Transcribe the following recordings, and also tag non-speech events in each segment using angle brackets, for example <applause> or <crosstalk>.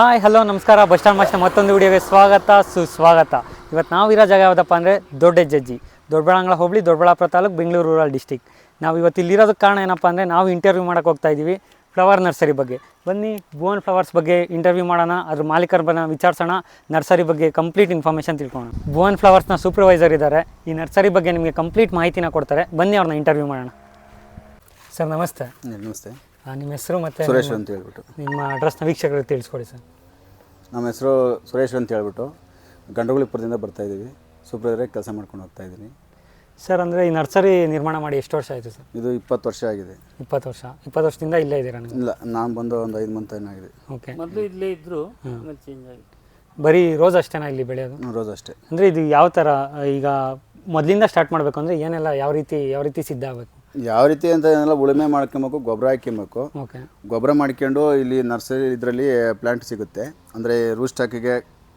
Hi hello ನಮಸ್ಕಾರ. Bus stand master ಮತ್ತೊಂದು ವಿಡಿಯೋಗೆ ಸ್ವಾಗತ, ಸುಸ್ವಾಗತ. ಇವತ್ತು ನಾವು ಇರೋ ಜಾಗ ಯಾವುದಪ್ಪ ಅಂದರೆ ದೊಡ್ಡ ಜಜ್ಜಿ ದೊಡ್ಡಬಳ್ಳಂಗಳ ಹೋಬಳಿ, ದೊಡ್ಡಬಳ್ಳಾಪುರ ತಾಲೂಕು, ಬೆಂಗಳೂರು ರೂರಲ್ ಡಿಸ್ಟಿಕ್ ನಾವು ಇವತ್ತು ಇಲ್ಲಿರೋದಕ್ಕೆ ಕಾರಣ ಏನಪ್ಪ ಅಂದರೆ ನಾವು ಇಂಟರ್ವ್ಯೂ ಮಾಡೋಕೆ ಹೋಗ್ತಾ ಇದ್ದೀವಿ ಫ್ಲವರ್ ನರ್ಸರಿ ಬಗ್ಗೆ. ಬನ್ನಿ ಭುವನ್ ಫ್ಲವರ್ಸ್ ಬಗ್ಗೆ ಇಂಟರ್ವ್ಯೂ ಮಾಡೋಣ, ಅದ್ರ ಮಾಲೀಕರ ಬನ್ನ ವಿಚಾರಿಸೋಣ ನರ್ಸರಿ ಬಗ್ಗೆ ಕಂಪ್ಲೀಟ್ ಇನ್ಫಾರ್ಮೇಷನ್ ತಿಳ್ಕೊಳ್ಳೋಣ ಭುವನ್ ಫ್ಲವರ್ಸ್ನ ಸೂಪರ್ವೈಸರ್ ಇದ್ದಾರೆ ಈ ನರ್ಸರಿ ಬಗ್ಗೆ ನಿಮಗೆ ಕಂಪ್ಲೀಟ್ ಮಾಹಿತಿನ ಕೊಡ್ತಾರೆ. ಬನ್ನಿ ಅವ್ರನ್ನ ಇಂಟರ್ವ್ಯೂ ಮಾಡೋಣ. ಸರ್ ನಮಸ್ತೆ. ನಮಸ್ತೆ. ನಿಮ್ಮ ಹೆಸರು ಮತ್ತು ಸುರೇಶ್ ಅಂತ ಹೇಳ್ಬಿಟ್ಟು. ನಿಮ್ಮ ಅಡ್ರೆಸ್ನ ವೀಕ್ಷಕರಿಗೆ ತಿಳಿಸ್ಕೊಡಿ ಸರ್. ನಮ್ಮ ಹೆಸರು ಸುರೇಶ್ ಅಂತ ಹೇಳ್ಬಿಟ್ಟು ಗಂಡಗುಳಿಪುರದಿಂದ ಬರ್ತಾ ಇದ್ದೀವಿ. ಸೂಪರ್ವೈಸರಾಗಿ ಕೆಲಸ ಮಾಡ್ಕೊಂಡು ಹೋಗ್ತಾ ಇದ್ದೀನಿ. ಸರ್ ಅಂದರೆ ಈ ನರ್ಸರಿ ನಿರ್ಮಾಣ ಮಾಡಿ ಎಷ್ಟು ವರ್ಷ ಆಯಿತು ಸರ್? ಇದು ಇಪ್ಪತ್ತು ವರ್ಷ ಆಗಿದೆ. ಇಪ್ಪತ್ತು ವರ್ಷ. ಇಪ್ಪತ್ತು ವರ್ಷದಿಂದ ಇಲ್ಲೇ ಇದ್ದೀರಾ ನೀವು? ಇಲ್ಲ ನಾನು ಬಂದು ಒಂದು ಐದು ಮಂತ್ ಏನಾಗಿದೆ ಓಕೆ ಮೊದಲು ಇಲ್ಲೇ ಇದ್ದರು ಆಮೇಲೆ ಚೇಂಜ್ ಆಗಿ ಬರೀ ರೋಸ್ ಅಷ್ಟೇನಾ ಇಲ್ಲಿ ಬೆಳೆಯೋದು? ರೋಸ್ ಅಷ್ಟೇ. ಅಂದರೆ ಇದು ಯಾವ ಥರ ಈಗ ಮೊದಲಿಂದ ಸ್ಟಾರ್ಟ್ ಮಾಡಬೇಕು ಅಂದರೆ ಏನೆಲ್ಲ ಯಾವ ರೀತಿ ಯಾವ ರೀತಿ ಸಿದ್ಧ ಆಗಬೇಕು? ಯಾವ ರೀತಿ ಅಂತ ಏನಲ್ಲ ಉಳುಮೆ ಮಾಡ್ಕೊಬೇಕು ಗೊಬ್ಬರ ಹಾಕಿಬೇಕು ಓಕೆ. ಗೊಬ್ಬರ ಮಾಡ್ಕೊಂಡು ಇಲ್ಲಿ ನರ್ಸರಿ ಇದರಲ್ಲಿ ಪ್ಲಾಂಟ್ ಸಿಗುತ್ತೆ. ಅಂದರೆ ರೂಸ್ಟಾಕಿಗೆ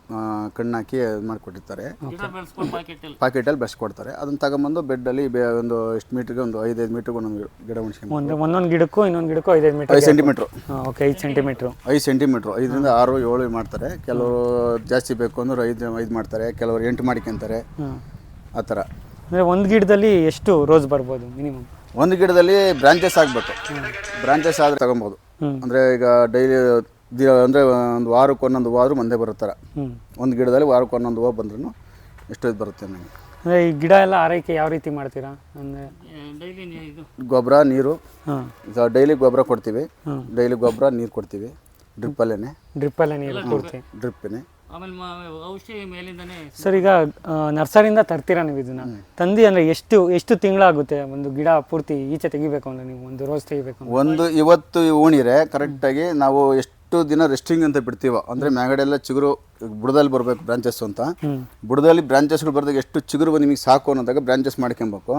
ಕಣ್ಣಾಕಿ ಕಣ್ಣು ಹಾಕಿ ಇದು ಮಾಡಿಕೊಟ್ಟಿರ್ತಾರೆ. ಪಾಕೆಟಲ್ಲಿ ಬೆಸ್ಟ್ ಪಾಕೆಟ್ ಅಲ್ಲಿ ಪಾಕೆಟಲ್ಲಿ ಬೆಳೆಸ್ಕೊಡ್ತಾರೆ. ಅದನ್ನು ತಗೊಂಬಂದು ಬೆಡ್ಡಲ್ಲಿ ಬೇ ಒಂದು ಎಷ್ಟು ಮೀಟ್ರಿಗೆ ಒಂದು ಐದೈದು ಮೀಟ್ರಿಗೆ ಒಂದೊಂದು ಗಿಡ ಉಣಿಸ್ಕೊಂಡು ಒಂದು ಒಂದೊಂದು ಗಿಡಕ್ಕೂ ಇನ್ನೊಂದು ಗಿಡಕ್ಕೂ ಐದೈದು ಮೀಟರ್ ಐದು ಸೆಂಟಿಮೀಟ್ರು ಓಕೆ ಐದು ಸೆಂಟಿಮೀಟ್ರು ಐದು ಸೆಂಟಿಮೀಟ್ರು ಐದರಿಂದ ಆರು ಏಳು ಮಾಡ್ತಾರೆ. ಕೆಲವರು ಜಾಸ್ತಿ ಬೇಕು ಅಂದ್ರೆ ಐದು ಐದು ಮಾಡ್ತಾರೆ. ಕೆಲವರು ಎಂಟು ಮಾಡ್ಕೊಂತಾರೆ. ಆ ಥರ. ಅಂದರೆ ಒಂದು ಗಿಡದಲ್ಲಿ ಎಷ್ಟು ರೋಸ್ ಬರ್ಬೋದು ಮಿನಿಮಮ್? ಒಂದು ಗಿಡದಲ್ಲಿ ಬ್ರಾಂಚಸ್ ಆಗಬೇಕು. ಬ್ರಾಂಚಸ್ ಆದರೆ ತಗೊಬೋದು. ಅಂದ್ರೆ ಈಗ ಡೈಲಿ ಅಂದರೆ ಒಂದು ವಾರಕ್ಕೆ ಒಂದೊಂದು ಹೂವು ಆದರೂ ಮಂದೆ ಬರೋ ಥರ ಒಂದು ಗಿಡದಲ್ಲಿ ವಾರಕ್ಕೆ ಒಂದೊಂದು ಹೂವು ಬಂದ್ರೂ ಎಷ್ಟು ಇದು ಬರುತ್ತೆ ನನಗೆ ಅಂದರೆ ಈ ಗಿಡ ಎಲ್ಲ ಆರೈಕೆ ಯಾವ ರೀತಿ ಮಾಡ್ತೀರಾ? ಅಂದರೆ ಡೈಲಿ ಇದು. ಗೊಬ್ಬರ ನೀರು. ಹಾಂ. ಡೈಲಿ ಗೊಬ್ಬರ ಕೊಡ್ತೀವಿ. ಡೈಲಿ ಗೊಬ್ಬರ ನೀರು ಕೊಡ್ತೀವಿ. ಡ್ರಿಪ್ಪಲ್ಲೇ ಡ್ರಿಪ್ಪಲ್ಲೇ ನೀರು ಕೊಡ್ತೀವಿ. ಡ್ರಿಪ್ಪೇ ಆಮೇಲೆ ಮ- ಔಷಧಿ ಮೇಲಿಂದನೇ ಸರ್ ಈಗ ನರ್ಸರಿಯಿಂದ ತರ್ತೀರಾ ನೀವು ಇದನ್ನ? ತಂದು ಅಂದ್ರೆ ಎಷ್ಟು ಎಷ್ಟು ತಿಂಗಳಾಗುತ್ತೆ ಒಂದು ಗಿಡ ಪೂರ್ತಿ ಈಚೆ ತೆಗಿಬೇಕು ಅಂದ್ರೆ ನೀವು ಒಂದು ರೋಸ್ ತೆಗಿಬೇಕು ಒಂದು ಇವತ್ತು ಉಣಿರೆ ಕರೆಕ್ಟಾಗಿ ನಾವು ಎಷ್ಟು ದಿನ ರೆಸ್ಟಿಂಗ್ ಅಂತ ಬಿಡ್ತೀವೋ ಮ್ಯಾಗಡೆ ಎಲ್ಲ ಚಿಗುರು ಬುಡದಲ್ಲಿ ಬರಬೇಕು ಬ್ರಾಂಚಸ್ ಅಂತ. ಬುಡದಲ್ಲಿ ಬ್ರಾಂಚಸ್ಗಳು ಬರ್ದಾಗ ಎಷ್ಟು ಚಿಗುರು ನಿಮಗೆ ಸಾಕು ಅನ್ನೋದಾಗ ಬ್ರಾಂಚಸ್ ಮಾಡ್ಕೊಬೇಕು.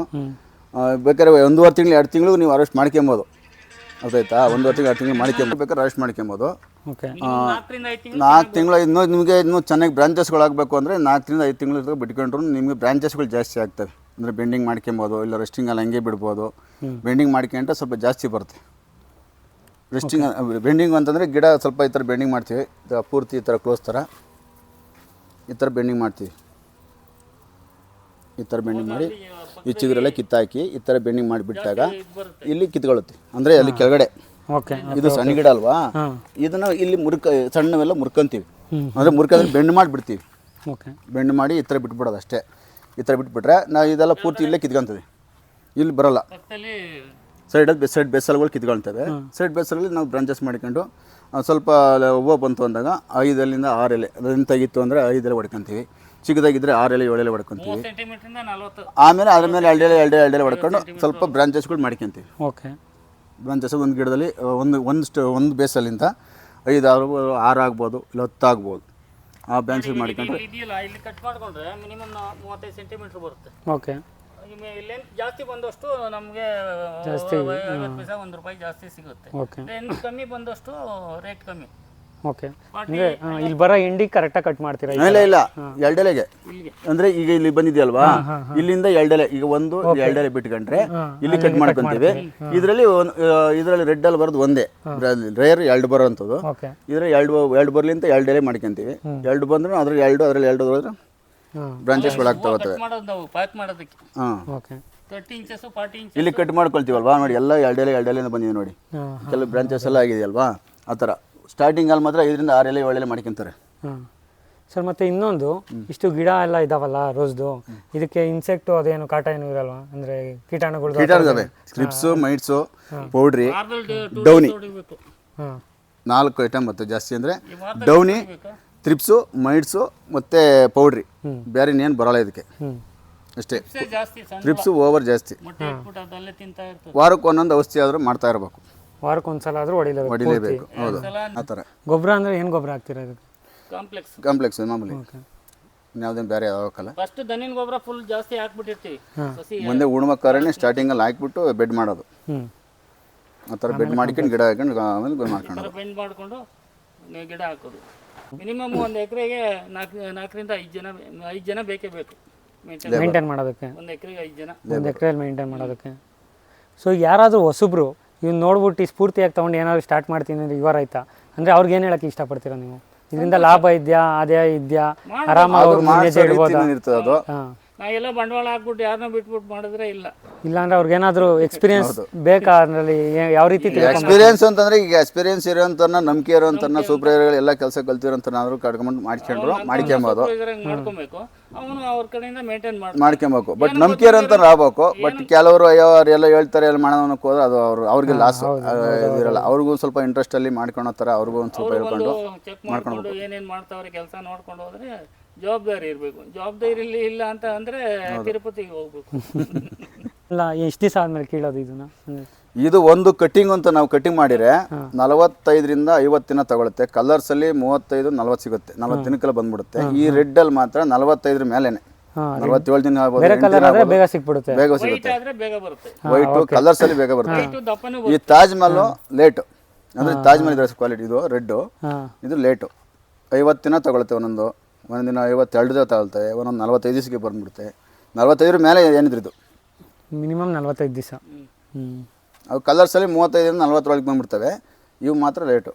ಬೇಕಾದ್ರೆ ಒಂದೂವರೆ ತಿಂಗಳು ಎರಡು ತಿಂಗಳು ನೀವು ಅರೆಸ್ಟ್ ಮಾಡ್ಕೊಬೋದು. ಗೊತ್ತಾಯ್ತಾ ಒಂದು ತಿಂಗಳು ಎರಡು ತಿಂಗಳು ಮಾಡ್ಕೊಬೋದು ರೆಸ್ಟ್ ಅರೆಸ್ಟ್ ಮಾಡ್ಕೊಬೋದು ಓಕೆ. ತಿಂಗಳು ನಾಲ್ಕು ತಿಂಗಳು ಇನ್ನೂ ನಿಮಗೆ ಇನ್ನೂ ಚೆನ್ನಾಗಿ ಬ್ರಾಂಚಸ್ಗಳಾಗಬೇಕು ಅಂದರೆ ನಾಲ್ಕರಿಂದ ಐದು ತಿಂಗಳು ಬಿಟ್ಕೊಂಡ್ರು ನಿಮಗೆ ಬ್ರಾಂಚಸ್ಗಳು ಜಾಸ್ತಿ ಆಗ್ತವೆ. ಅಂದರೆ ಬೆಂಡಿಂಗ್ ಮಾಡ್ಕೊಬೋದು ಇಲ್ಲ ರೆಸ್ಟಿಂಗ್ ಅಲ್ಲಿ ಹಂಗೆ ಬಿಡ್ಬೋದು. ಬೆಂಡಿಂಗ್ ಮಾಡ್ಕೊಂಡ್ರೆ ಸ್ವಲ್ಪ ಜಾಸ್ತಿ ಬರುತ್ತೆ. ರೆಸ್ಟಿಂಗ್ ಬೆಂಡಿಂಗ್ ಅಂತಂದರೆ ಗಿಡ ಸ್ವಲ್ಪ ಈ ಥರ ಬೆಂಡಿಂಗ್ ಮಾಡ್ತೀವಿ. ಈ ಪೂರ್ತಿ ಈ ಥರ ಕ್ಲೋಸ್ ಥರ ಈ ಥರ ಬೆಂಡಿಂಗ್ ಮಾಡ್ತೀವಿ. ಈ ಥರ ಬೆಂಡಿಂಗ್ ಮಾಡಿ ಈ ಚಿಗುರೆಲ್ಲ ಕಿತ್ತಾಕಿ ಈ ಥರ ಬೆಂಡಿಂಗ್ ಮಾಡಿಬಿಟ್ಟಾಗ ಇಲ್ಲಿ ಕಿತ್ಕೊಳ್ಳುತ್ತೆ. ಅಂದರೆ ಅಲ್ಲಿ ಕೆಳಗಡೆ. ಓಕೆ ಇದು ಸಣ್ಣ ಗಿಡ ಅಲ್ವಾ? ಇದನ್ನ ಇಲ್ಲಿ ಮುರ್ಕ ಸಣ್ಣವೆಲ್ಲ ಮುರ್ಕಂತೀವಿ. ಅಂದರೆ ಮುರ್ಕಂದ್ರೆ ಬೆಂಡ್ ಮಾಡಿಬಿಡ್ತೀವಿ. ಓಕೆ. ಬೆಂಡ್ ಮಾಡಿ ಈ ಥರ ಬಿಟ್ಬಿಡೋದು ಅಷ್ಟೇ. ಈ ಥರ ಬಿಟ್ಬಿಟ್ರೆ ನಾವು ಇದೆಲ್ಲ ಪೂರ್ತಿ ಇಲ್ಲೇ ಕಿತ್ಕೊಂತೀವಿ. ಇಲ್ಲಿ ಬರಲ್ಲ. ಸೈಡ್ ಸೈಡಲ್ಲಿ ಸೈಡ್ ಬೆಸಲ್ಗಳು ಕಿತ್ಕೊಳ್ತೇವೆ. ಸೈಡ್ ಬೆಸಲಲ್ಲಿ ನಾವು ಬ್ರಾಂಚಸ್ ಮಾಡ್ಕೊಂಡು ಸ್ವಲ್ಪ ಹೂವು ಬಂತು ಅಂದಾಗ ಐದಲ್ಲಿಂದ ಆರು ಎಲೆ ಅದರಿಂದ ತೆಗಿತ್ತು ಅಂದರೆ ಐದೆಲೆ ಎಲೆ ಹೊಡ್ಕೊಂತೀವಿ. ಚಿಕ್ಕದಾಗಿದ್ದರೆ ಆರು ಎಲೆ ಏಳೆಲೆ ಎಲೆ ಹೊಡ್ಕೊಂತೀವಿ. ಸೆಂಟಿಮೀಟರಿಂದ ನಲ್ವತ್ತು. ಆಮೇಲೆ ಅದ್ರ ಮೇಲೆ ಎರಡು ಎಳ್ಳೆ ಎರಡು ಎರಡು ಎಲೆ ಹೊಡ್ಕೊಂಡು ಸ್ವಲ್ಪ ಬ್ರಾಂಚಸ್ಗಳು ಮಾಡ್ಕೊಂತೀವಿ. ಓಕೆ. ಬ್ರಾಂಚಸ್ ಒಂದು ಗಿಡದಲ್ಲಿ ಒಂದು ಒಂದು ಸ್ಟ ಒಂದು ಬೇಸಲ್ಲಿಂದ ಐದು ಆರು ಆರು ಆಗ್ಬೋದು ಇಲ್ಲ ಹತ್ತು ಆಗ್ಬೋದು. ಆ ಬ್ರಾಂಚ್ ಮಾಡ್ಕೊಂಡ್ರೆ ಇಲ್ಲಿ ಇದೆಯಲ್ಲ ಇಲ್ಲಿ ಕಟ್ ಮಾಡ್ಕೊಂಡ್ರೆ ಮಿನಿಮಮ್ ಮೂವತ್ತೈದು ಸೆಂಟಿಮೀಟರ್ ಬರುತ್ತೆ. ಓಕೆ. ಲೆಂತ್ ಜಾಸ್ತಿ ಬಂದಷ್ಟು ನಮಗೆ ಜಾಸ್ತಿ, ಒಂದು ರೂಪಾಯಿ ಜಾಸ್ತಿ ಸಿಗುತ್ತೆ. ಲೆಂತ್ ಕಮ್ಮಿ ಬಂದಷ್ಟು ರೇಟ್ ಕಮ್ಮಿ. ಓಕೆ ಅಂದರೆ ಇಲ್ಲಿ ಬರೋ ಹಿಂಡಿ ಕರೆಕ್ಟಾಗಿ ಕಟ್ ಮಾಡ್ತೀರಾ ಇಲ್ಲ ಇಲ್ಲ. ಎರಡೆಲೆಗೆ ಅಂದ್ರೆ ಈಗ ಇಲ್ಲಿ ಬಂದಿದೆಯಲ್ವಾ? ಇಲ್ಲಿಂದ ಎರಡೆಲೆ ಈಗ ಒಂದು ಎರಡೆಲೆ ಬಿಟ್ಕೊಂಡ್ರೆ ಇಲ್ಲಿ ಕಟ್ ಮಾಡ್ಕೊಂತೀವಿ. ಇದರಲ್ಲಿ ಇದರಲ್ಲಿ ರೆಡ್ ಅಲ್ಲಿ ಬರೋದು ಒಂದೇ. ರೇರ್ ಎರಡು ಬರೋಂಥದ್ದು. ಓಕೆ ಇದರಲ್ಲಿ ಎರಡು ಎರಡು ಬರ್ಲಿಂತ ಎರಡು ಎಲೆ ಮಾಡ್ಕೊಂತೀವಿ ಎರಡು ಬಂದ್ರು ಅದ್ರಲ್ಲಿ ಎರಡು ಅದ್ರಲ್ಲಿ ಎರಡು ಹೋದ್ರೆ ಮಾಡೋದು ನಾವು ಪ್ಯಾಕ್ ಮಾಡೋದಕ್ಕೆ. ಹಾಂ. Okay thirty inches forty inch ಇಲ್ಲಿ ಕಟ್ ಮಾಡ್ಕೊಳ್ತೀವಲ್ವಾ? ನೋಡಿ ಎಲ್ಲ ಎರಡೆಲೆ ಎರಡೆಲೆಯಿಂದ ಬಂದಿದೆ ನೋಡಿ. ಕೆಲವು ಬ್ರಾಂಚಸ್ ಎಲ್ಲ ಆಗಿದೆಯಲ್ವಾ? ಆ ಥರ. ಸ್ಟಾರ್ಟಿಂಗ್ ಅಲ್ಲಿ ಮಾತ್ರ ಐದರಿಂದ ಆರು ಎಲೆ ಒಳ್ಳೆ ಮಾಡ್ಕೊಂತಾರೆ. ಹಾಂ. ಸರ್ ಮತ್ತೆ ಇನ್ನೊಂದು ಇಷ್ಟು ಗಿಡ ಎಲ್ಲ ಇದಾವಲ್ಲ ರೋಸ್ದು ಇದಕ್ಕೆ ಇನ್ಸೆಕ್ಟ್ ಅದೇನು ಕಾಟ ಏನು ಇರಲ್ವಾ? ಅಂದ್ರೆ ಕೀಟಾಣುಗಳು. ಕೀಟಾಣುಗಳವೆ ಸ್ಕ್ರಿಪ್ಸು ಮೈಟ್ಸು ಪೌಡ್ರಿ ಡೌನಿ ಹಾಂ. ನಾಲ್ಕು ಐಟಮ್ ಮತ್ತೆ ಜಾಸ್ತಿ ಅಂದರೆ ಡೌನಿ ತ್ರಿಪ್ಸು ಮೈಟ್ಸ್ ಮತ್ತು ಪೌಡ್ರಿ ಬೇರೆ ಇನ್ನೇನು ಬರೋಲ್ಲ ಇದಕ್ಕೆ. ಅಷ್ಟೇ. ತ್ರಿಪ್ಸ್ ಓವರ್ ಜಾಸ್ತಿ. ವಾರಕ್ಕೆ ಒಂದೊಂದು ಔಷಧಿ ಆದರೂ ಮಾಡ್ತಾ ಇರಬೇಕು. ವಾರಕ್ಕೆ ಒಂದ್ಸಲ ಆದರೂ ಹೊಡಿಲೇಬೇಕು ಹೊಡಿಲೇಬೇಕು. ಹೌದು. ಆ ಥರ. ಗೊಬ್ಬರ ಅಂದರೆ ಏನು ಗೊಬ್ಬರ ಹಾಕ್ತೀರಾ ಇದಕ್ಕೆ? ಕಾಂಪ್ಲೆಕ್ಸ್. ಕಾಂಪ್ಲೆಕ್ಸ್ ಮಾಮೂಲಿ. ಓಕೆ. ಯಾವುದೇನು ಬೇರೆ ಯಾವಕ್ಕಲ್ಲ ಫಸ್ಟ್ ದನಿನ ಗೊಬ್ಬರ ಫುಲ್ ಜಾಸ್ತಿ ಹಾಕ್ಬಿಟ್ಟಿರ್ತೀವಿ. ಸಸಿ ಮುಂದೆ ಉಣ್ಮಕ್ಕಾರನೇ ಸ್ಟಾರ್ಟಿಂಗಲ್ಲಿ ಹಾಕ್ಬಿಟ್ಟು ಬೆಡ್ ಮಾಡೋದು. ಹ್ಞೂ ಆ ಥರ ಬೆಡ್ ಮಾಡ್ಕೊಂಡು ಗಿಡ ಹಾಕೊಂಡು ಆಮೇಲೆ ಗೊಬ್ಬರ ಮಾಡ್ಕೊಂಡು. ಬೆಂಡ್ ಮಾಡಿಕೊಂಡು ಗಿಡ ಹಾಕೋದು. ಮಿನಿಮಮ್ ಒಂದು ಎಕರೆಗೆ ನಾಲ್ಕು ನಾಲ್ಕರಿಂದ ಐದು ಜನ ಐದು ಜನ ಬೇಕೇ ಬೇಕು. ಮೇಂಟೈನ್ ಮೇಂಟೈನ್ ಮಾಡೋದಕ್ಕೆ? ಒಂದು ಎಕರೆಗೆ ಐದು ಜನ. ಒಂದು ಎಕರೆಯಲ್ಲಿ ಮೇಂಟೈನ್ ಮಾಡೋದಕ್ಕೆ. ಸೊ ಯಾರಾದರೂ ಹೊಸಬ್ರು ಇವ್ನು ನೋಡ್ಬಿಟ್ಟು ಸ್ಫೂರ್ತಿಯಾಗಿ ತೊಗೊಂಡು ಏನಾದ್ರು ಸ್ಟಾರ್ಟ್ ಮಾಡ್ತೀನಿ ಅಂದ್ರೆ ಇವ ರೈತ ಅಂದರೆ ಅವ್ರಿಗೆ ಏನು ಹೇಳಕ್ಕೆ ಇಷ್ಟಪಡ್ತೀರಾ ನೀವು? ಇದರಿಂದ ಲಾಭ ಇದೆಯಾ ಅದೇ ಇದೆಯಾ? ಆರಾಮಾಗಿ ಇರ್ತದೆ ಅದು. ನಾ ಎಲ್ಲ ಬಂಡವಾಳ ಹಾಕ್ಬಿಟ್ಟು ಯಾರನ್ನ ಬಿಟ್ಬಿಟ್ಟು ಮಾಡಿದ್ರೆ ಇಲ್ಲ. ಇಲ್ಲಾಂದ್ರೆ ಅವ್ರಿಗೇನಾದರೂ ಎಕ್ಸ್ಪೀರಿಯನ್ಸ್ ಬೇಕಾ? ಅದರಲ್ಲಿ ಯಾವ ರೀತಿ ಎಕ್ಸ್ಪೀರಿಯನ್ಸ್ ಅಂತಂದ್ರೆ ಈಗ ಎಕ್ಸ್ಪೀರಿಯನ್ಸ್ ಇರೋಂಥವ್ರನ್ನ ನಂಬಿಕೆ ಇರೋಂಥವ್ರನ್ನ ಸೂಪರ್ ಎಲ್ಲ ಕೆಲಸ ಕಲ್ತಿರೋಂಥವ್ರು ಕಟ್ಕೊಂಡ್ ಮಾಡ್ಕೊಂಡ್ರು ಮಾಡ್ಕೊಬೋದು. ಮಾಡ್ಕೊಬೇಕು ಅವನು ಅವ್ರ ಕಡೆಯಿಂದ ಮೇಂಟೈನ್ ಮಾಡಿ ಮಾಡ್ಕೊಬೇಕು. ಬಟ್ ನಂಬಿಕೆ ಇರೋಂತ ಆಗ್ಬೇಕು. ಬಟ್ ಕೆಲವರು ಅಯ್ಯೋ ಅವ್ರು ಎಲ್ಲ ಹೇಳ್ತಾರೆ ಎಲ್ಲ ಮಾಡೋಣಕ್ಕೆ ಹೋದ್ರೆ ಅದು ಅವ್ರು ಅವ್ರಿಗೆ ಲಾಸ್ ಇರಲ್ಲ ಅವ್ರಿಗೂ ಸ್ವಲ್ಪ ಇಂಟ್ರೆಸ್ಟ್ ಅಲ್ಲಿ ಮಾಡ್ಕೊಳೋ ಥರ ಅವ್ರಿಗೂ ಒಂದು ಸ್ವಲ್ಪ ಹೇಳ್ಕೊಂಡು ಮಾಡ್ಕೊಂಡು ಏನೇನು ಮಾಡ್ತಾವ್ರೆ ಕೆಲಸ ನೋಡ್ಕೊಂಡು ಹೋದ್ರೆ ಜವಾಬ್ದಾರಿ ಇರಬೇಕು. ಜವಾಬ್ದಾರಿ ಇಲ್ಲಿ ಇಲ್ಲ ಅಂತ ಅಂದ್ರೆ ತಿರುಪತಿಗೆ ಹೋಗ್ಬೇಕು. <laughs> ಅಲ್ಲ ಎಷ್ಟು ದಿವಸ ಆದ್ಮೇಲೆ ಕೀಳೋದು ಇದನ್ನ ಇದು ಒಂದು ಕಟ್ಟಿಂಗ್ ಅಂತ ನಾವು ಕಟ್ಟಿಂಗ್ ಮಾಡಿದ್ರೆ ನಲವತ್ತೈದರಿಂದ ಐವತ್ತು ದಿನ ತಗೊಳುತ್ತೆ. ಕಲರ್ಸ್ ಅಲ್ಲಿ ಮೂವತ್ತೈದು ನಲ್ವತ್ತು ಸಿಗುತ್ತೆ. ನಲ್ವತ್ತು ದಿನಕ್ಕೆಲ್ಲ ಬಂದ್ಬಿಡುತ್ತೆ. ಈ ರೆಡ್ ಅಲ್ಲಿ ಮಾತ್ರ ನಲವತ್ತೈದರ ಮೇಲೆನೆ. ನಲವತ್ತೇಳು ದಿನ ಆಗ್ಬೋದು ಬೇರೆ ಎಂಟು ಕಲರ್ ಆದರೆ ಆಗ್ಬೋದು. ಬೇಗ ಸಿಕ್ಬಿಡುತ್ತೆ. ಬೇಗ ವೈಟ್ ಸಿಗುತ್ತೆ ಆದ್ರೆ ಬೇಗ ಬರುತ್ತೆ. ವೈಟು ಕಲರ್ಸ್ ಅಲ್ಲಿ ಬೇಗ ಬರುತ್ತೆ. ದಪ್ಪನೂ ಈ ತಾಜ್ ಮಹಲ್ ಲೇಟ್ ಅಂದ್ರೆ ತಾಜ್ ಮಹಲ್ ಕ್ವಾಲಿಟಿ ಇದು ರೆಡ್ ಹಾಂ. ಇದು ಲೇಟು ಐವತ್ತು ದಿನ ತಗೊಳುತ್ತೆ ಒಂದೊಂದು. ಒಂದೊಂದು ದಿನ ಐವತ್ತೆರಡು ದಿನ ತಗೊಳ್ತವೆ ಒಂದೊಂದು ನಲವತ್ತೈದು ದಿವಸಕ್ಕೆ ಬಂದ್ಬಿಡುತ್ತೆ. ನಲವತ್ತೈದರ ಮೇಲೆ ಏನಿದ್ರು ಇದು ಮಿನಿಮಮ್ ನಲ್ವತ್ತೈದು ದಿವಸ. ಹ್ಞೂ ಅವು ಕಲರ್ಸಲ್ಲಿ ಮೂವತ್ತೈದರಿಂದ ನಲ್ವತ್ತರೊಳಗೆ ಬಂದ್ಬಿಡ್ತವೆ. ಇವು ಮಾತ್ರ ರೇಟು.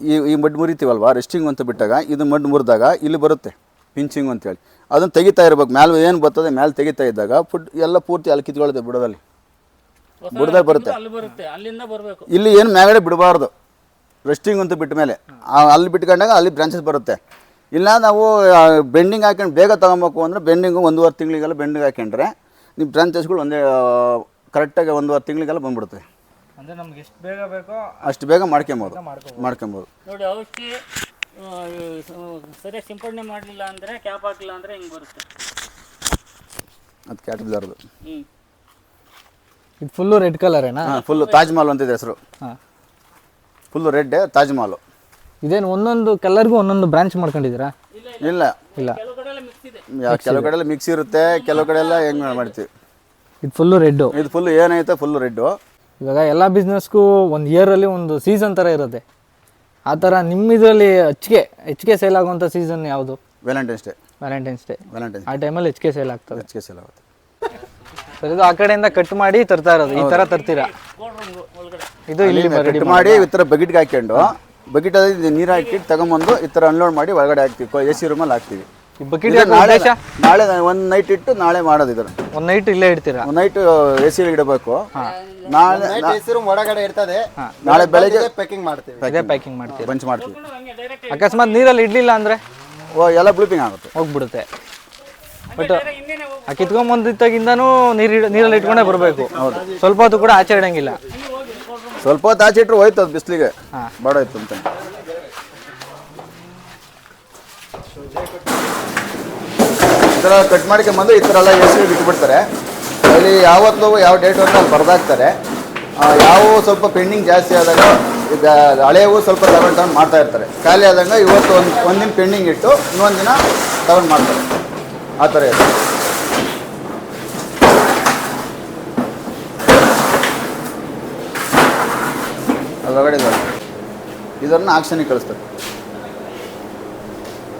ಈ ಈ ಮಡ್ ಮುರಿತೀವಲ್ವ? ರೆಸ್ಟಿಂಗ್ ಅಂತ ಬಿಟ್ಟಾಗ ಇದು ಮಡ್ ಮುರಿದಾಗ ಇಲ್ಲಿ ಬರುತ್ತೆ ಪಿಂಚಿಂಗ್ ಅಂತೇಳಿ. ಅದನ್ನು ತೆಗಿತಾ ಇರ್ಬೇಕು. ಮ್ಯಾಲೆ ಏನು ಬರ್ತದೆ ಮ್ಯಾಲೆ ತೆಗಿತಾ ಇದ್ದಾಗ ಫುಡ್ ಎಲ್ಲ ಪೂರ್ತಿ ಅಲ್ಲಿ ಕಿತ್ಕೊಳ್ಳುತ್ತೆ ಬಿಡೋದಲ್ಲಿ. ಬಿಡದಾಗ ಬುಡದಲ್ಲಿ ಬರುತ್ತೆ. ಅಲ್ಲಿ ಬರುತ್ತೆ. ಅಲ್ಲಿಂದ ಬರಬೇಕು. ಇಲ್ಲಿ ಏನು ಮ್ಯಾಗಡೆ ಬಿಡಬಾರ್ದು. ರೆಸ್ಟಿಂಗ್ ಅಂತ ಬಿಟ್ಟ ಮೇಲೆ. ಆ- ಅಲ್ಲಿ ಬಿಟ್ಕೊಂಡಾಗ ಅಲ್ಲಿ ಬ್ರಾಂಚಸ್ ಬರುತ್ತೆ. ಇಲ್ಲ ನಾವು ಬೆಂಡಿಂಗ್ ಹಾಕೊಂಡು ಬೇಗ ತೊಗೊಬೇಕು ಅಂದರೆ ಬೆಂಡಿಂಗು ಒಂದೂವರೆ ತಿಂಗಳಿಗೆಲ್ಲ ಬೆಂಡಿಂಗ್ ಹಾಕೊಂಡ್ರೆ ನಿಮ್ಮ ಬ್ರಾಂಚಸ್ಗಳು ಒಂದೇ ಕರೆಕ್ಟಾಗಿ ಒಂದೂವರೆ ತಿಂಗಳಿಗೆಲ್ಲ ಬಂದ್ಬಿಡುತ್ತೆ. ಅಂದರೆ ನಮ್ಗೆ ಎಷ್ಟು ಬೇಗ ಬೇಕೋ ಅಷ್ಟು ಬೇಗ ಮಾಡ್ಕೊಬೋದು. ಮಾಡ್ಕೊಬೋದು. ನೋಡಿ ಔಷಧಿ ಸರಿಯಾಗಿ ಸಿಂಪಡಣೆ ಮಾಡಲಿಲ್ಲ ಅಂದರೆ ಕ್ಯಾಪ್ ಹಾಕಿಲ್ಲ ಅಂದರೆ ಹಿಂಗೆ ಬರುತ್ತೆ. ಅದು ಕ್ಯಾಟ್ಲಾರ್ದು ಹ್ಞೂ ಇದು ಫುಲ್ಲು ರೆಡ್ ಕಲರೇನಾ? ಏನಾ ಫುಲ್ಲು ತಾಜ್ ಮಹಲ್ ಅಂತಿದೆ ಹೆಸರು. ಹಾಂ. Full red Taj Mahal. ಇದೇನು ಒಂದೊಂದು ಕಲರ್ಗೂ ಒಂದೊಂದು ಬ್ರಾಂಚ್ ಮಾಡ್ಕೊಂಡಿದ್ದೀರಾ? ಇಲ್ಲ. ಇಲ್ಲ. ಕೆಲವು ಕಡೆ ಎಲ್ಲ ಮಿಕ್ಸ್ ಇದೆ. ಯಾ- ಕೆಲವು ಕಡೆ ಎಲ್ಲ ಮಿಕ್ಸ್ ಇರುತ್ತೆ ಕೆಲವು ಕಡೆ ಎಲ್ಲ ಹೆಂಗ್ ಮಾಡ್ತೀವಿ. ಇದು ಫುಲ್ಲು ರೆಡ್ಡು ಇದು ಫುಲ್ ಏನೈತೆ ಫುಲ್ ರೆಡ್ಡು ಇವಾಗ ಎಲ್ಲ ಬಿಸ್ನೆಸ್ಗೂ ಒಂದು ಇಯರಲ್ಲಿ ಒಂದು ಸೀಸನ್ ಥರ ಇರುತ್ತೆ. ಆ ಥರ ನಿಮ್ಮ ಇದರಲ್ಲಿ ಹೆಚ್ಚಿಗೆ ಹೆಚ್ಚಿಗೆ ಸೇಲ್ ಆಗುವಂಥ ಸೀಸನ್ ಯಾವುದು? Valentine's Day Valentine's Day Valentine's ಆ ಟೈಮಲ್ಲಿ ಹೆಚ್ಚಿಗೆ ಸೇಲ್ ಆಗ್ತದೆ. ಹೆಚ್ಚಿಗೆ ಸೇಲ್ ಆಗುತ್ತೆ. ಸರ್ ಇದು ಆ ಕಡೆಯಿಂದ ಕಟ್ ಮಾಡಿ ತರ್ತಾ ಇರೋದು. ಈ ಥರ ತರ್ತೀರಾ? ಇದು ಇಲ್ಲಿ ರೆಡಿ ಕಟ್ ಮಾಡಿ ಈ ಥರ ಬಕೆಟ್ಗೆ ಹಾಕ್ಕೊಂಡು ಬಕೆಟ್ ನೀರು ಹಾಕಿ ತಗೊಂಬಂದು ಈ ಥರ ಅನ್ಲೋಡ್ ಮಾಡಿ ಒಳಗಡೆ ಹಾಕ್ತೀವಿ. ಎ ಸಿ ರೂಮಲ್ಲಿ ಹಾಕ್ತೀವಿ. ಈ ಬಕೆಟ್ ನಾಳೆ ನಾಳೆ ಒಂದು ನೈಟ್ ಇಟ್ಟು ನಾಳೆ ಮಾಡೋದು ಇದನ್ನು. ಒಂದು ನೈಟ್ ಇಲ್ಲೇ ಇಡ್ತೀರಾ? ಒಂದು ನೈಟ್ ಎ ಸಿ ಇಡಬೇಕು. ನಾಳೆ ರೂಮ್ ಒಳಗಡೆ ಇರ್ತದೆ. ನಾಳೆ ಬೆಳಗ್ಗೆ ಪ್ಯಾಕಿಂಗ್ ಮಾಡ್ತೀವಿ. ಇದೇ ಪ್ಯಾಕಿಂಗ್ ಮಾಡ್ತೀವಿ ಬಂಚ್ ಮಾಡ್ತೀವಿ. ಅಕಸ್ಮಾತ್ ನೀರಲ್ಲಿ ಇಡ್ಲಿಲ್ಲ ಅಂದ್ರೆ? ಓ ಎಲ್ಲ ಬ್ಲೂಪಿಂಗ್ ಆಗುತ್ತೆ. ಹೋಗ್ಬಿಡುತ್ತೆ. ಬಟ್ ಆ ಕಿತ್ಕೊಂಬಂದಿದ್ದಾಗಿಂದನೂ ನೀರು ನೀರಲ್ಲಿ ಇಟ್ಕೊಂಡೇ ಬರಬೇಕು. ಸ್ವಲ್ಪ ಅದು ಕೂಡ ಆಚೆ ಇಡಂಗಿಲ್ಲ. ಸ್ವಲ್ಪ ಹೊತ್ತು ಆಚೆ ಇಟ್ಟರೆ ಹೋಯ್ತು ಅದು ಬಿಸಿಲಿಗೆ. ಬಾಡೋಯ್ತು ಅಂತ. ಈ ಥರ ಕಟ್ ಮಾಡ್ಕೊಂಬಂದು ಈ ಥರ ಎಲ್ಲ ಎಸಿ ಬಿಟ್ಬಿಡ್ತಾರೆ. ಅಲ್ಲಿ ಯಾವತ್ತು ಯಾವ ಡೇಟ್ ಅಂತ ಅಲ್ಲಿ ಬರ್ದಾಕ್ತಾರೆ. ಯಾವ ಸ್ವಲ್ಪ ಪೆಂಡಿಂಗ್ ಜಾಸ್ತಿ ಆದಾಗ ಈಗ ಹಳೆಯವು ಸ್ವಲ್ಪ ತಗೊಂಡು ತಗೊಂಡು ಮಾಡ್ತಾ ಇರ್ತಾರೆ. ಖಾಲಿ ಆದಂಗೆ ಇವತ್ತು ಒಂದು ಒಂದಿನ ಪೆಂಡಿಂಗ್ ಇಟ್ಟು ಇನ್ನೊಂದು ದಿನ ತಗೊಂಡು ಮಾಡ್ತಾರೆ. ಆ ಥರ ಇದೆ ಅದರೊಳಗಡೆ ಇದೆ. ಇದನ್ನು ಆಕ್ಷನಿಗೆ ಕಳಿಸ್ತಾರೆ.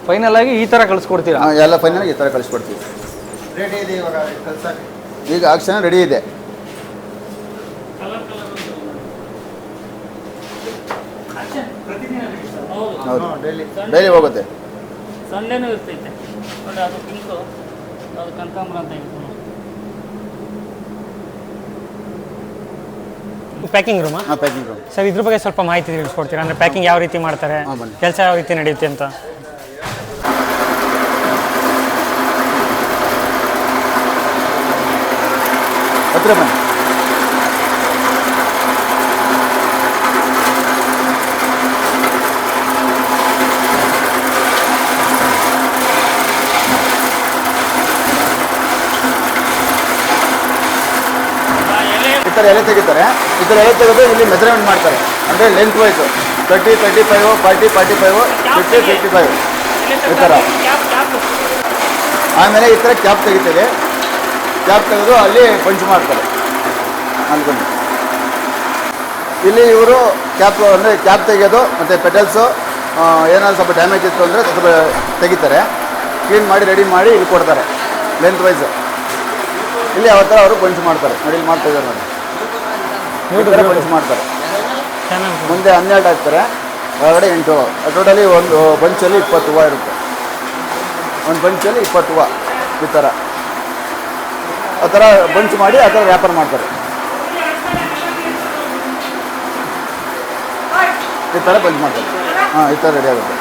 ಫೈನಲ್ ಆಗಿ ಈ ಥರ ಕಳಿಸ್ಕೊಡ್ತೀರಾ? ಎಲ್ಲ ಫೈನಲ್ ಈ ಥರ ಕಳಿಸ್ಕೊಡ್ತೀವಿ. ರೆಡಿ ಇದೆ ಇವಾಗ ಕಳ್ಸಕ್ಕೆ. ಈಗ ಆಕ್ಷನ್ ರೆಡಿ ಇದೆ. ಹೌದು. ಹೌದು. ಡೈಲಿ ಡೈಲಿ ಹೋಗುತ್ತೆ. ಸಂಡೇನೂ ಇರ್ತೈತೆ. ನೋಡಿ ಅದು ಪಿಂಕು ಅದು ಕನಕಾಂಬರ ಅಂತ ಇತ್ತು ಪ್ಯಾಕಿಂಗ್ ರೂಮಾ ಹಾಂ ಪ್ಯಾಕಿಂಗ್ ರೂಮ್ ಸರ್ ಇದ್ರ ಬಗ್ಗೆ ಸ್ವಲ್ಪ ಮಾಹಿತಿ ತಿಳಿಸ್ಕೊಡ್ತೀರಾ? ಅಂದರೆ ಪ್ಯಾಕಿಂಗ್ ಯಾವ ರೀತಿ ಮಾಡ್ತಾರೆ? ಹಾಂ, ಬನ್ನಿ. ಕೆಲಸ ಯಾವ ರೀತಿ ನಡೆಯುತ್ತೆ ಅಂತ? ಹತ್ರ ಬನ್ನಿ. ಥರ ಎಲೆ ತೆಗಿತಾರೆ. ಈ ಥರ ಎಲೆ ತೆಗೆದು ಇಲ್ಲಿ ಮೆಜರ್ಮೆಂಟ್ ಮಾಡ್ತಾರೆ. ಅಂದರೆ lengthwise thirty thirty five forty forty five fifty fifty five ಈ ಥರ ಆಮೇಲೆ ಈ ಥರ ಕ್ಯಾಪ್ ತೆಗಿತೇವೆ. ಕ್ಯಾಪ್ ತೆಗೆದು ಅಲ್ಲಿ ಪಂಚ್ ಮಾಡ್ತಾರೆ. ಅಂದ್ಕೊಂಡು ಇಲ್ಲಿ ಇವರು ಕ್ಯಾಪ್ ಅಂದರೆ ಕ್ಯಾಪ್ ತೆಗೆಯೋದು ಮತ್ತು ಪೆಟಲ್ಸು ಏನಾದ್ರು ಸ್ವಲ್ಪ ಡ್ಯಾಮೇಜ್ ಇತ್ತು ಅಂದರೆ ಸ್ವಲ್ಪ ತೆಗಿತಾರೆ. ಕ್ಲೀನ್ ಮಾಡಿ ರೆಡಿ ಮಾಡಿ ಇಲ್ಲಿ ಕೊಡ್ತಾರೆ. ಲೆಂತ್ ವೈಸ್ ಇಲ್ಲಿ ಯಾವ ಥರ ಅವರು ಪಂಚ್ ಮಾಡ್ತಾರೆ. ನೋಡಿ ಇಲ್ಲಿ ಮಾಡ್ತಾ ಇದ್ದಾರೆ ನೋಡಿ. ಈ ಥರ ಮಾಡ್ತಾರೆ. ಮುಂದೆ ಹನ್ನೆರಡು ಹಾಕ್ತಾರೆ. ಒಳಗಡೆ ಎಂಟು ಟೋಟಲಿ ಒಂದು ಬಂಚಲ್ಲಿ ಇಪ್ಪತ್ತು ಹೂವು ಇರುತ್ತೆ. ಒಂದು ಬಂಚಲ್ಲಿ ಇಪ್ಪತ್ತು ಹೂವು ಈ ಥರ ಆ ಥರ ಬಂಚ್ ಮಾಡಿ ಆ ಥರ ವ್ಯಾಪಾರ ಮಾಡ್ತಾರೆ. ಈ ಥರ ಬಂಚ್ ಮಾಡ್ತಾರೆ. ಹಾಂ ಈ ಥರ ರೆಡಿ ಆಗುತ್ತೆ.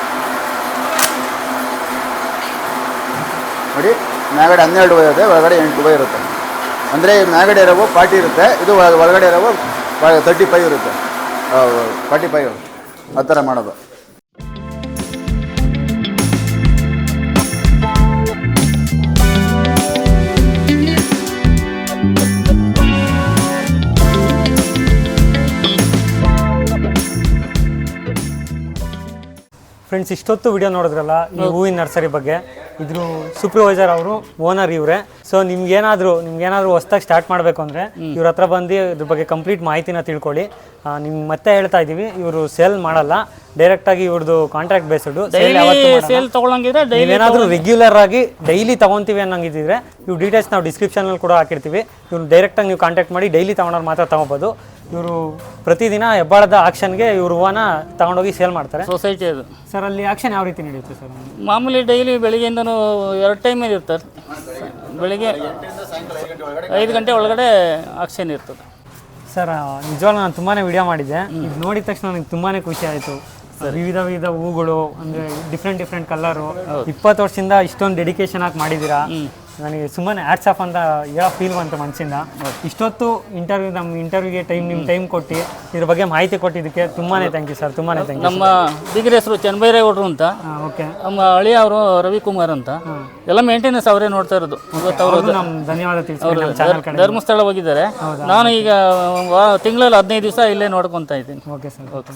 ನೋಡಿ ಮ್ಯಾಗಡೆ ಹನ್ನೆರಡು ಹೂವು ಇರುತ್ತೆ ಒಳಗಡೆ ಎಂಟು ಹೂವು ಇರುತ್ತೆ. ಅಂದರೆ ಮ್ಯಾಗಡೆ ಇರೋವು ಪಾರ್ಟಿ ಇರುತ್ತೆ. ಇದು ಒಳಗಡೆ ಒಳಗಡೆ ತರ್ಟಿ ಫೈವ್ ಇರುತ್ತೆ. ಫಾರ್ಟಿ ಫೈವ್ ಆ ಥರ ಮಾಡೋದು. ಫ್ರೆಂಡ್ಸ್ ಇಷ್ಟೊತ್ತು ವಿಡಿಯೋ ನೋಡಿದ್ರಲ್ಲ ಈ ಹೂವಿನ ನರ್ಸರಿ ಬಗ್ಗೆ? ಇದ್ರ ಸೂಪರ್ವೈಸರ್ ಅವರು ಓನರ್ ಇವರೇ. ಸೊ ನಿಮ್ಗೇನಾದರೂ ನಿಮ್ಗೇನಾದರೂ ಹೊಸ್ದಾಗಿ ಸ್ಟಾರ್ಟ್ ಮಾಡಬೇಕು ಅಂದ್ರೆ ಇವ್ರ ಹತ್ರ ಬಂದು ಇದ್ರ ಬಗ್ಗೆ ಕಂಪ್ಲೀಟ್ ಮಾಹಿತಿನ ತಿಳ್ಕೊಳ್ಳಿ. ನಿಮ್ಗೆ ಮತ್ತೆ ಹೇಳ್ತಾ ಇದ್ದೀವಿ ಇವರು ಸೇಲ್ ಮಾಡಲ್ಲ. ಡೈರೆಕ್ಟ್ ಆಗಿ ಇವ್ರದ್ದು ಕಾಂಟ್ರಾಕ್ಟ್ ಬೇಸ್ಡು ಸೇಲ್ ತಗೊಳಂಗಿದ್ರೆ ನೀವೇನಾದ್ರೂ ರೆಗ್ಯುಲರ್ ಆಗಿ ಡೈಲಿ ತಗೊಂತೀವಿ ಅನ್ನಂಗಿದ್ರೆ ಇವು ಡೀಟೇಲ್ಸ್ ನಾವು ಡಿಸ್ಕ್ರಿಪ್ಷನಲ್ಲಿ ಕೂಡ ಹಾಕಿರ್ತೀವಿ. ಇವ್ರು ಡೈರೆಕ್ಟಾಗಿ ನೀವು ಕಾಂಟ್ಯಾಕ್ಟ್ ಮಾಡಿ ಡೈಲಿ ತಗೊಂಡ್ರೆ ಮಾತ್ರ ತಗೋಬೋದು. ಇವರು ಪ್ರತಿದಿನ ಹೆಬ್ಬಾಳದ ಆಕ್ಷನ್ಗೆ ಇವರು ಹೂವನ ತಗೊಂಡೋಗಿ ಸೇಲ್ ಮಾಡ್ತಾರೆ. ಸೊಸೈಟಿ ಅದು. ಸರ್ ಅಲ್ಲಿ ಆಕ್ಷನ್ ಯಾವ ರೀತಿ ನಡೆಯುತ್ತೆ ಸರ್? ಮಾಮೂಲಿ ಡೈಲಿ ಬೆಳಿಗ್ಗೆಯಿಂದನೂ ಎರಡು ಟೈಮ್ ಇರ್ತಾರೆ ಬೆಳಿಗ್ಗೆ ಐದು ಗಂಟೆ ಒಳಗಡೆ ಆಕ್ಷನ್ ಇರ್ತದೆ. ಸರ್ ನಿಜವಾಗ್ಲೂ ನಾನು ತುಂಬಾ ವಿಡಿಯೋ ಮಾಡಿದ್ದೆ. ಇದು ನೋಡಿದ ತಕ್ಷಣ ನನಗೆ ತುಂಬಾ ಖುಷಿ ಆಯಿತು. ವಿವಿಧ ವಿವಿಧ ಹೂಗಳು ಅಂದರೆ ಡಿಫ್ರೆಂಟ್ ಡಿಫ್ರೆಂಟ್ ಕಲರು ಇಪ್ಪತ್ತು ವರ್ಷದಿಂದ ಇಷ್ಟೊಂದು ಡೆಡಿಕೇಶನ್ ಆಗಿ ಮಾಡಿದ್ದೀರಾ? ನನಗೆ ಸುಮ್ಮನೆ ಆ್ಯಡ್ಸ್ ಆಫ್ ಅಂತ ಹೇಳೋ ಫೀಲ್ ಬಂತು ಮನಸ್ಸಿಂದ ಇಷ್ಟೊತ್ತು ಇಂಟರ್ವ್ಯೂ ನಮ್ಮ ಇಂಟರ್ವ್ಯೂಗೆ ಟೈಮ್ ನಿಮ್ಮ ಟೈಮ್ ಕೊಟ್ಟು ಇದ್ರ ಬಗ್ಗೆ ಮಾಹಿತಿ ಕೊಟ್ಟಿದ್ದಕ್ಕೆ ತುಂಬಾ ಥ್ಯಾಂಕ್ ಯು ಸರ್ ತುಂಬಾ ಥ್ಯಾಂಕ್ ಯು ನಮ್ಮ ಬಿಗ್ರ ಹೆಸರು ಚನ್ನಬೈರೇಗೌಡರು ಅಂತ. ಓಕೆ ನಮ್ಮ ಹಳಿ ಅವರು ರವಿಕುಮಾರ್ ಅಂತ. ಎಲ್ಲ ಮೇಂಟೆನೆನ್ಸ್ ಅವರೇ ನೋಡ್ತಾ ಇರೋದು. ಇವತ್ತು ಅವರು ನಮ್ಮ ಧನ್ಯವಾದ ತಿಳಿಸಿ ಧರ್ಮಸ್ಥಳ ಹೋಗಿದ್ದಾರೆ ನಾನು ಈಗ ತಿಂಗಳಲ್ಲಿ ಹದಿನೈದು ದಿವಸ ಇಲ್ಲೇ ನೋಡ್ಕೊತಾ ಇದ್ದೀನಿ. Okay sir okay